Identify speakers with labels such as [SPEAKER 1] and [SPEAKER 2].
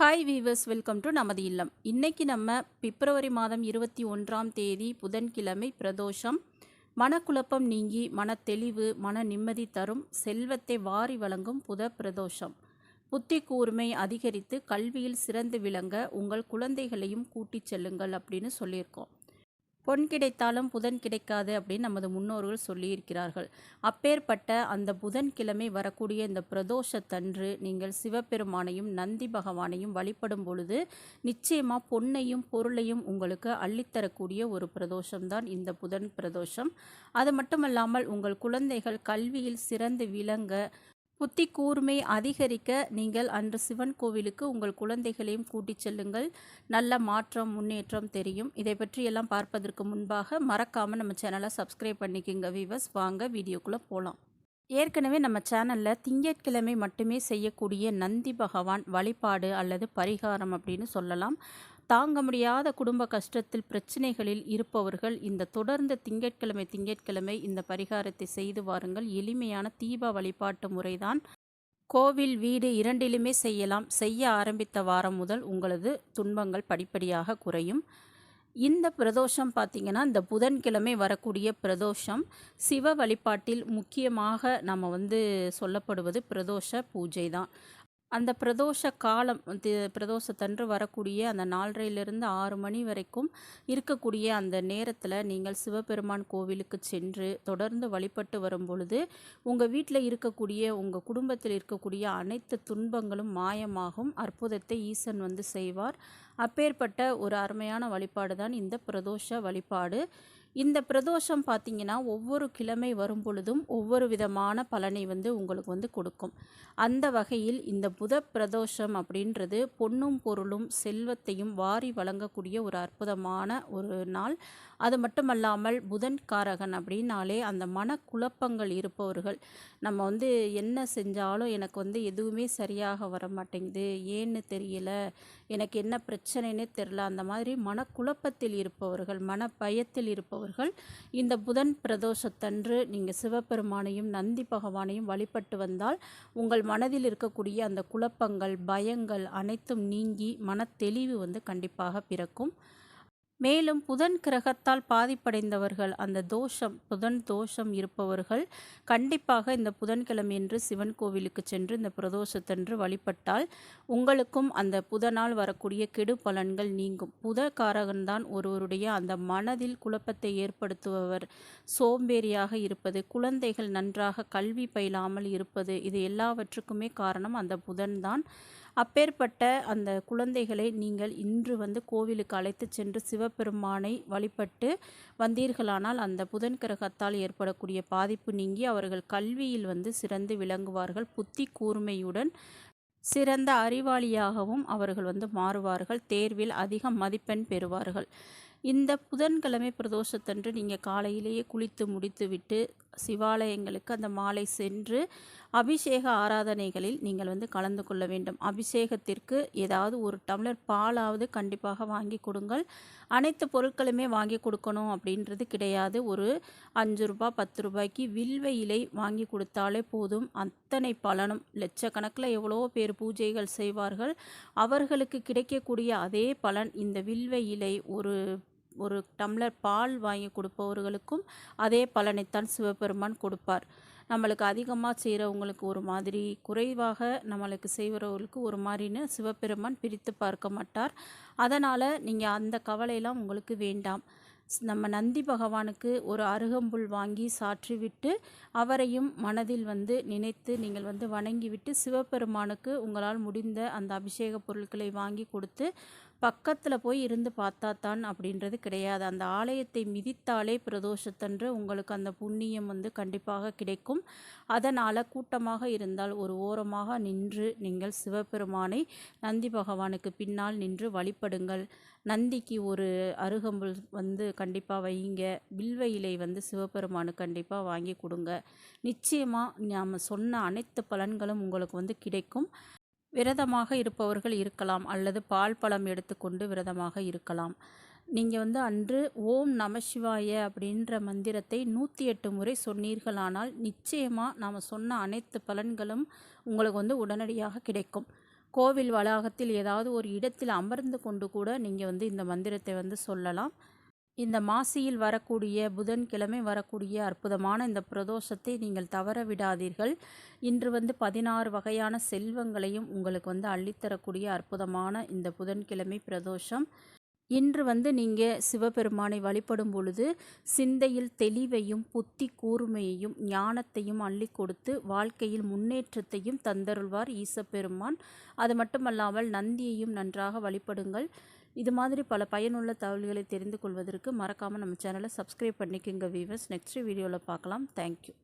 [SPEAKER 1] Hi viewers welcome to நமது இல்லம். இன்றைக்கி நம்ம பிப்ரவரி மாதம் இருபத்தி ஒன்றாம் தேதி புதன்கிழமை பிரதோஷம். மனக்குழப்பம் நீங்கி மனத்தெளிவு மன நிம்மதி தரும் செல்வத்தை வாரி வழங்கும் புத பிரதோஷம். புத்தி கூர்மை அதிகரித்து கல்வியில் சிறந்து விளங்க உங்கள் குழந்தைகளையும் கூட்டிச் செல்லுங்கள் அப்படின்னு சொல்லியிருக்கோம். பொன் கிடைத்தாலும் புதன் கிடைக்காது அப்படின்னு நமது முன்னோர்கள் சொல்லியிருக்கிறார்கள். அப்பேற்பட்ட அந்த புதன்கிழமை வரக்கூடிய இந்த பிரதோஷத்தன்று நீங்கள் சிவபெருமானையும் நந்தி பகவானையும் வழிபடும் பொழுது நிச்சயமாக பொன்னையும் பொருளையும் உங்களுக்கு அள்ளித்தரக்கூடிய ஒரு பிரதோஷம்தான் இந்த புதன் பிரதோஷம். அது மட்டுமல்லாமல் உங்கள் குழந்தைகள் கல்வியில் சிறந்து விளங்க புத்தி கூர்மை அதிகரிக்க நீங்கள் அன்று சிவன் கோவிலுக்கு உங்கள் குழந்தைகளையும் கூட்டிச் செல்லுங்கள். நல்ல மாற்றம் முன்னேற்றம் தெரியும். இதை பற்றியெல்லாம் பார்ப்பதற்கு முன்பாக மறக்காமல் நம்ம சேனலை சப்ஸ்கிரைப் பண்ணிக்கோங்க வீவர்ஸ் வாங்க வீடியோக்குள்ளே போகலாம் ஏற்கனவே நம்ம சேனலில் திங்கட்கிழமை மட்டுமே செய்யக்கூடிய நந்தி பகவான் வழிபாடு அல்லது பரிகாரம் அப்படின்னு சொல்லலாம். தாங்க முடியாத குடும்ப கஷ்டத்தில் பிரச்சனைகளில் இருப்பவர்கள் இந்த தொடர்ந்து திங்கட்கிழமை திங்கட்கிழமை இந்த பரிகாரத்தை செய்து வாருங்கள். எளிமையான தீப வழிபாட்டு முறைதான். கோவில் வீடு இரண்டிலுமே செய்யலாம். செய்ய ஆரம்பித்த வாரம் முதல் உங்களது துன்பங்கள் படிப்படியாக குறையும். இந்த பிரதோஷம் பார்த்திங்கன்னா இந்த புதன்கிழமை வரக்கூடிய பிரதோஷம். சிவ வழிபாட்டில் முக்கியமாக நம்ம வந்து சொல்லப்படுவது பிரதோஷ பூஜை தான் அந்த பிரதோஷ காலம் தி பிரதோஷத்தன்று வரக்கூடிய அந்த நாலரையிலிருந்து ஆறு மணி வரைக்கும் இருக்கக்கூடிய அந்த நேரத்தில் நீங்கள் சிவபெருமான் கோவிலுக்கு சென்று தொடர்ந்து வழிபட்டு வரும் பொழுது உங்கள் வீட்டில் இருக்கக்கூடிய உங்கள் குடும்பத்தில் இருக்கக்கூடிய அனைத்து துன்பங்களும் மாயமாகும். அற்புதத்தை ஈசன் வந்து செய்வார். அப்பேற்பட்ட ஒரு அருமையான வழிபாடு தான் இந்த பிரதோஷ வழிபாடு. இந்த பிரதோஷம் பார்த்திங்கன்னா ஒவ்வொரு கிழமை வரும் பொழுதும் ஒவ்வொரு விதமான பலனை வந்து உங்களுக்கு வந்து கொடுக்கும். அந்த வகையில் இந்த புத பிரதோஷம் அப்படின்றது பொன்னும் பொருளும் செல்வத்தையும் வாரி வழங்கக்கூடிய ஒரு அற்புதமான ஒரு நாள். அது மட்டுமல்லாமல் புதன் காரகன் அப்படின்னாலே அந்த மனக்குழப்பங்கள் இருப்பவர்கள். நம்ம வந்து என்ன செஞ்சாலும் எனக்கு வந்து எதுவுமே சரியாக வர மாட்டேங்குது ஏன்னு தெரியல எனக்கு என்ன பிரச்சனைனே தெரில அந்த மாதிரி மனக்குழப்பத்தில் இருப்பவர்கள் மன பயத்தில் இருப்பவர்கள் இந்த புதன் பிரதோஷத்தன்று நீங்கள் சிவபெருமானையும் நந்தி பகவானையும் வழிபட்டு வந்தால் உங்கள் மனதில் இருக்கக்கூடிய அந்த குழப்பங்கள் பயங்கள் அனைத்தும் நீங்கி மனத்தெளிவு வந்து கண்டிப்பாக பிறக்கும். மேலும் புதன் கிரகத்தால் பாதிப்படைந்தவர்கள் அந்த தோஷம் புதன் தோஷம் இருப்பவர்கள் கண்டிப்பாக இந்த புதன்கிழமையன்று சிவன் கோவிலுக்கு சென்று இந்த பிரதோஷத்தன்று வழிபட்டால் உங்களுக்கும் அந்த புதனால் வரக்கூடிய கெடு பலன்கள் நீங்கும். புத காரகன்தான் ஒருவருடைய அந்த மனதில் குழப்பத்தை ஏற்படுத்துபவர். சோம்பேறியாக இருப்பது குழந்தைகள் நன்றாக கல்வி பயிலாமல் இருப்பது இது எல்லாவற்றுக்குமே காரணம் அந்த புதன்தான். அப்பேற்பட்ட அந்த குழந்தைகளை நீங்கள் இன்று வந்து கோவிலுக்கு அழைத்து சென்று சிவபெருமானை வழிபட்டு வந்தீர்களானால் அந்த புதன் கிரகத்தால் ஏற்படக்கூடிய பாதிப்பு நீங்கி அவர்கள் கல்வியில் வந்து சிறந்து விளங்குவார்கள். புத்தி கூர்மையுடன் சிறந்த அறிவாளியாகவும் அவர்கள் வந்து மாறுவார்கள். தேர்வில் அதிக மதிப்பெண் பெறுவார்கள். இந்த புதன்கிழமை பிரதோஷத்தன்று நீங்கள் காலையிலேயே குளித்து முடித்துவிட்டு சிவாலயங்களுக்கு அந்த மாலை சென்று அபிஷேக ஆராதனைகளில் நீங்கள் வந்து கலந்து கொள்ள வேண்டும். அபிஷேகத்திற்கு ஏதாவது ஒரு டம்ளர் பாலாவது கண்டிப்பாக வாங்கி கொடுங்கள். அனைத்து பொருட்களுமே வாங்கி கொடுக்கணும் அப்படின்றது கிடையாது. ஒரு அஞ்சு ரூபாய் பத்து ரூபாய்க்கு வில்வ இலை வாங்கி கொடுத்தாலே போதும். அத்தனை பலனும். லட்சக்கணக்கில் எவ்வளோ பேர் பூஜைகள் செய்வார்கள். அவர்களுக்கு கிடைக்கக்கூடிய அதே பலன் இந்த வில்வ இலை ஒரு ஒரு டம்ளர் பால் வாங்கி கொடுப்பவர்களுக்கும் அதே பலனைத்தான் சிவபெருமான் கொடுப்பார். நம்மளுக்கு அதிகமாக செய்கிறவங்களுக்கு ஒரு மாதிரி குறைவாக நம்மளுக்கு செய்கிறவர்களுக்கு ஒரு மாதிரின்னு சிவபெருமான் பிரித்து பார்க்க மாட்டார். அதனால் நீங்கள் அந்த கவலையெல்லாம் உங்களுக்கு வேண்டாம். நம்ம நந்தி பகவானுக்கு ஒரு அருகம்புல் வாங்கி சாற்றிவிட்டு அவரையும் மனதில் வந்து நினைத்து நீங்கள் வந்து வணங்கிவிட்டு சிவபெருமானுக்கு உங்களால் முடிந்த அந்த அபிஷேக பொருட்களை வாங்கி கொடுத்து பக்கத்தில் போய் இருந்து பார்த்தா தான் அப்படின்றது கிடையாது. அந்த ஆலயத்தை மிதித்தாலே பிரதோஷத்தன்று உங்களுக்கு அந்த புண்ணியம் வந்து கண்டிப்பாக கிடைக்கும். அதனால் கூட்டமாக இருந்தால் ஒரு ஓரமாக நின்று நீங்கள் சிவபெருமானை நந்தி பகவானுக்கு பின்னால் நின்று வழிபடுங்கள். நந்திக்கு ஒரு அருகம்புல் வந்து கண்டிப்பாக வைங்க வில்வ இலை வந்து சிவபெருமானுக்கு கண்டிப்பாக வாங்கி கொடுங்க. நிச்சயமாக நாம் சொன்ன அனைத்து பலன்களும் உங்களுக்கு வந்து கிடைக்கும். விரதமாக இருப்பவர்கள் இருக்கலாம் அல்லது பால் பழம் எடுத்துக்கொண்டு விரதமாக இருக்கலாம். நீங்கள் வந்து அன்று ஓம் நமசிவாய அப்படின்ற மந்திரத்தை நூற்றி எட்டு முறை சொன்னீர்களானால் நிச்சயமாக நாம் சொன்ன அனைத்து பலன்களும் உங்களுக்கு வந்து உடனடியாக கிடைக்கும். கோவில் வளாகத்தில் ஏதாவது ஒரு இடத்தில் அமர்ந்து கொண்டு கூட நீங்கள் வந்து இந்த மந்திரத்தை வந்து சொல்லலாம். இந்த மாசியில் வரக்கூடிய புதன்கிழமை வரக்கூடிய அற்புதமான இந்த பிரதோஷத்தை நீங்கள் தவற விடாதீர்கள் இன்று வந்து பதினாறு வகையான செல்வங்களையும் உங்களுக்கு வந்து அள்ளித்தரக்கூடிய அற்புதமான இந்த புதன்கிழமை பிரதோஷம். இன்று வந்து நீங்கள் சிவபெருமானை வழிபடும் பொழுது சிந்தையில் தெளிவையும் புத்தி கூர்மையையும் ஞானத்தையும் அள்ளி கொடுத்து வாழ்க்கையில் முன்னேற்றத்தையும் தந்தருள்வார் ஈசப்பெருமான். அது மட்டுமல்லாமல் நந்தியையும் நன்றாக வழிபடுங்கள். இது மாதிரி பல பயனுள்ள தகவல்களை தெரிந்து கொள்வதற்கு மறக்காமல் நம்ம சேனலை சப்ஸ்கிரைப் பண்ணிக்கோங்க வீவர்ஸ் நெக்ஸ்ட் வீடியோவில் பார்க்கலாம். தேங்க்யூ